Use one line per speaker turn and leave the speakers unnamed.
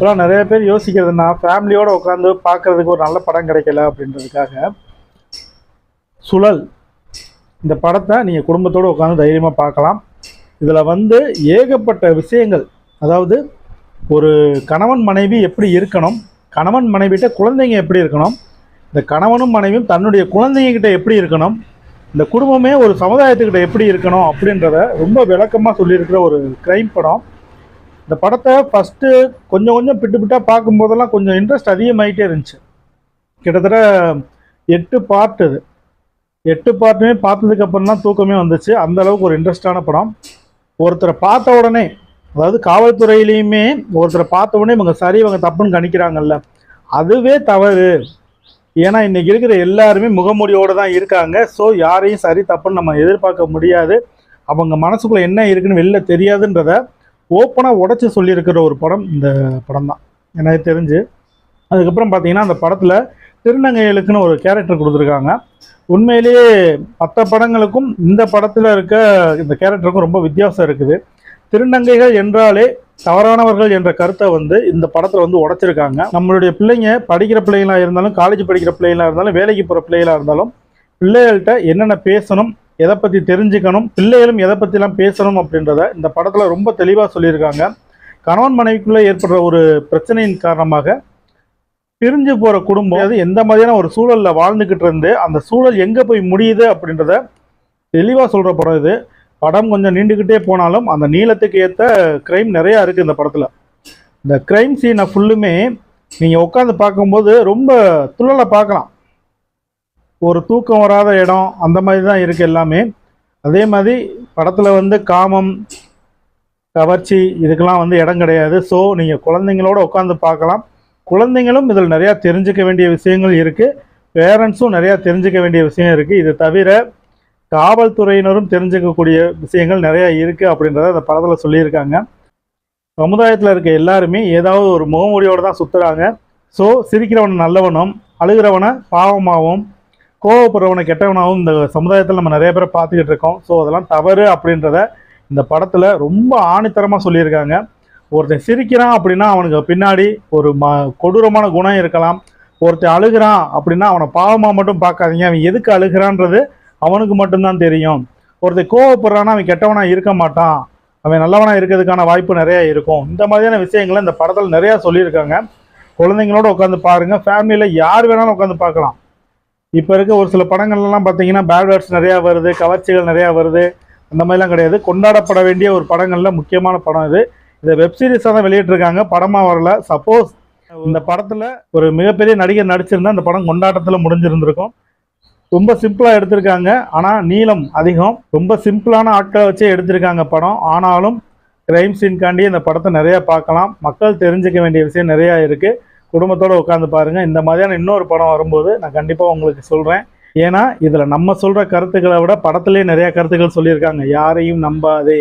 இப்போலாம் நிறைய பேர் யோசிக்கிறதுனா ஃபேமிலியோடு உட்காந்து பார்க்கறதுக்கு ஒரு நல்ல படம் கிடைக்கல அப்படின்றதுக்காக சுழல் இந்த படத்தை நீங்கள் குடும்பத்தோடு உட்காந்து தைரியமாக பார்க்கலாம். இதில் வந்து ஏகப்பட்ட விஷயங்கள் அதாவது ஒரு கணவன் மனைவி எப்படி இருக்கணும் கணவன் மனைவிட்ட குழந்தைங்க எப்படி இருக்கணும் இந்த கணவனும் மனைவியும் தன்னுடைய குழந்தைங்கக்கிட்ட எப்படி இருக்கணும் இந்த குடும்பமே ஒரு சமுதாயத்துக்கிட்ட எப்படி இருக்கணும் அப்படின்றத ரொம்ப விளக்கமாக சொல்லியிருக்கிற ஒரு க்ரைம் படம். இந்த படத்தை ஃபஸ்ட்டு கொஞ்சம் கொஞ்சம் பிட்டு பிட்டாக பார்க்கும்போதெல்லாம் கொஞ்சம் இன்ட்ரெஸ்ட் அதிகமாகிட்டே இருந்துச்சு. கிட்டத்தட்ட எட்டு பார்ட் இது. எட்டு பார்ட்டுமே பார்த்ததுக்கப்புறம் தான் தூக்கமே வந்துச்சு. அந்த அளவுக்கு ஒரு இன்ட்ரெஸ்டான படம். ஒருத்தரை பார்த்த உடனே அதாவது காவல்துறையிலையுமே ஒருத்தரை பார்த்த உடனே இவங்க சரி இவங்க தப்புன்னு கணிக்கிறாங்கல்ல. அதுவே தவறு. ஏன்னா இன்றைக்கி இருக்கிற எல்லாருமே முகமூடியோடு தான் இருக்காங்க. ஸோ யாரையும் சரி தப்புன்னு நம்ம எதிர்பார்க்க முடியாது. அவங்க மனசுக்குள்ளே என்ன இருக்குன்னு வெளில தெரியாதுன்றத ஓப்பனாக உடச்சி சொல்லியிருக்கிற ஒரு படம் இந்த படம் தான் எனக்கு தெரிஞ்சு. அதுக்கப்புறம் பார்த்தீங்கன்னா அந்த படத்தில் திருநங்கைகளுக்குன்னு ஒரு கேரக்டர் கொடுத்துருக்காங்க. உண்மையிலேயே மற்ற படங்களுக்கும் இந்த படத்தில் இருக்க இந்த கேரக்டருக்கும் ரொம்ப வித்தியாசம் இருக்குது. திருநங்கைகள் என்றாலே தவறானவர்கள் என்ற கருத்தை வந்து இந்த படத்தில் வந்து உடைச்சிருக்காங்க. நம்மளுடைய பிள்ளைங்க படிக்கிற பிள்ளைங்களாக இருந்தாலும் காலேஜ் படிக்கிற பிள்ளைங்களாக இருந்தாலும் வேலைக்கு போகிற பிள்ளைகளாக இருந்தாலும் பிள்ளைகள்கிட்ட என்னென்ன பேசணும் எதை பற்றி தெரிஞ்சுக்கணும் பிள்ளைகளும் எதை பற்றிலாம் பேசணும் அப்படின்றத இந்த படத்தில் ரொம்ப தெளிவாக சொல்லியிருக்காங்க. கணவன் மனைவிக்குள்ளே ஏற்படுற ஒரு பிரச்சனையின் காரணமாக பிரிஞ்சு போகிற குடும்பம் அது எந்த மாதிரியான ஒரு சூழலில் வாழ்ந்துக்கிட்டு இருந்து அந்த சூழல் எங்கே போய் முடியுது அப்படின்றத தெளிவாக சொல்கிற படம் இது. படம் கொஞ்சம் நீண்டுக்கிட்டே போனாலும் அந்த நீளத்துக்கு ஏற்ற க்ரைம் நிறையா இருக்குது இந்த படத்தில். இந்த க்ரைம் சீனை ஃபுல்லுமே நீங்கள் உட்காந்து பார்க்கும்போது ரொம்ப துள்ளலை பார்க்கலாம். ஒரு தூக்கம் வராத இடம் அந்த மாதிரி தான் இருக்குது எல்லாமே. அதே மாதிரி படத்தில் வந்து காமம் கவர்ச்சி இதுக்கெல்லாம் வந்து இடம் கிடையாது. ஸோ நீங்கள் குழந்தைங்களோட உட்காந்து பார்க்கலாம். குழந்தைங்களும் இதில் நிறையா தெரிஞ்சுக்க வேண்டிய விஷயங்கள் இருக்குது பேரண்ட்ஸும் நிறையா தெரிஞ்சுக்க வேண்டிய விஷயம் இருக்குது இது தவிர காவல்துறையினரும் தெரிஞ்சுக்கக்கூடிய விஷயங்கள் நிறையா இருக்குது அப்படின்றத அந்த படத்தில் சொல்லியிருக்காங்க. சமுதாயத்தில் இருக்க எல்லாருமே ஏதாவது ஒரு முகமூடியோடு தான் சுற்றுறாங்க ஸோ சிரிக்கிறவன் நல்லவனும் அழுகிறவனை பாவமாகவும் கோவப்படுறவனை கெட்டவனாகவும் இந்த சமுதாயத்தில் நம்ம நிறைய பேரை பார்த்துக்கிட்டு இருக்கோம். ஸோ அதெல்லாம் தவறு அப்படின்றத இந்த படத்தில் ரொம்ப ஆணித்தரமாக சொல்லியிருக்காங்க. ஒருத்தன் சிரிக்கிறான் அப்படின்னா அவனுக்கு பின்னாடி ஒரு ம கொடூரமான குணம் இருக்கலாம். ஒருத்தன் அழுகிறான் அப்படின்னா அவனை பாவமாக மட்டும் பார்க்காதீங்க. அவன் எதுக்கு அழுகிறான்றது அவனுக்கு மட்டும்தான் தெரியும். ஒருத்தன் கோவப்படுறான்னா அவன் கெட்டவனாக இருக்க மாட்டான். அவன் நல்லவனாக இருக்கிறதுக்கான வாய்ப்பு நிறைய இருக்கும். இந்த மாதிரியான விஷயங்களை இந்த படத்தில் நிறையா சொல்லியிருக்காங்க. குழந்தைங்களோட உட்காந்து பாருங்கள் ஃபேமிலியில் யார் வேணாலும் உட்காந்து பார்க்கலாம். இப்போ இருக்க ஒரு சில படங்கள்லாம் பார்த்தீங்கன்னா பேட் வேர்ட்ஸ் நிறையா வருது கவர்ச்சிகள் நிறையா வருது. அந்த மாதிரிலாம் கிடையாது. கொண்டாடப்பட வேண்டிய ஒரு படங்களில் முக்கியமான படம் இது. இதை வெப் சீரிஸாக தான் வெளியிட்டிருக்காங்க. படமாக வரல. சப்போஸ் இந்த படத்தில் ஒரு மிகப்பெரிய நடிகர் நடிச்சிருந்தா அந்த படம் கொண்டாட்டத்தில் முடிஞ்சிருந்திருக்கும். ரொம்ப சிம்பிளாக எடுத்திருக்காங்க. ஆனால் நீளம் அதிகம். ரொம்ப சிம்பிளான ஆட்களை வச்சே எடுத்திருக்காங்க படம். ஆனாலும் கிரைம் சீன்காண்டி இந்த படத்தை நிறையா பார்க்கலாம். மக்கள் தெரிஞ்சுக்க வேண்டிய விஷயம் நிறையா இருக்குது குடும்பத்தோடு உட்காந்து பாருங்கள் இந்த மாதிரியான இன்னொரு படம் வரும்போது நான் கண்டிப்பாக உங்களுக்கு சொல்கிறேன் ஏன்னா இதில் நம்ம சொல்கிற கருத்துக்களை விட படத்துலேயே நிறையா கருத்துக்கள் சொல்லியிருக்காங்க. யாரையும் நம்பாதே.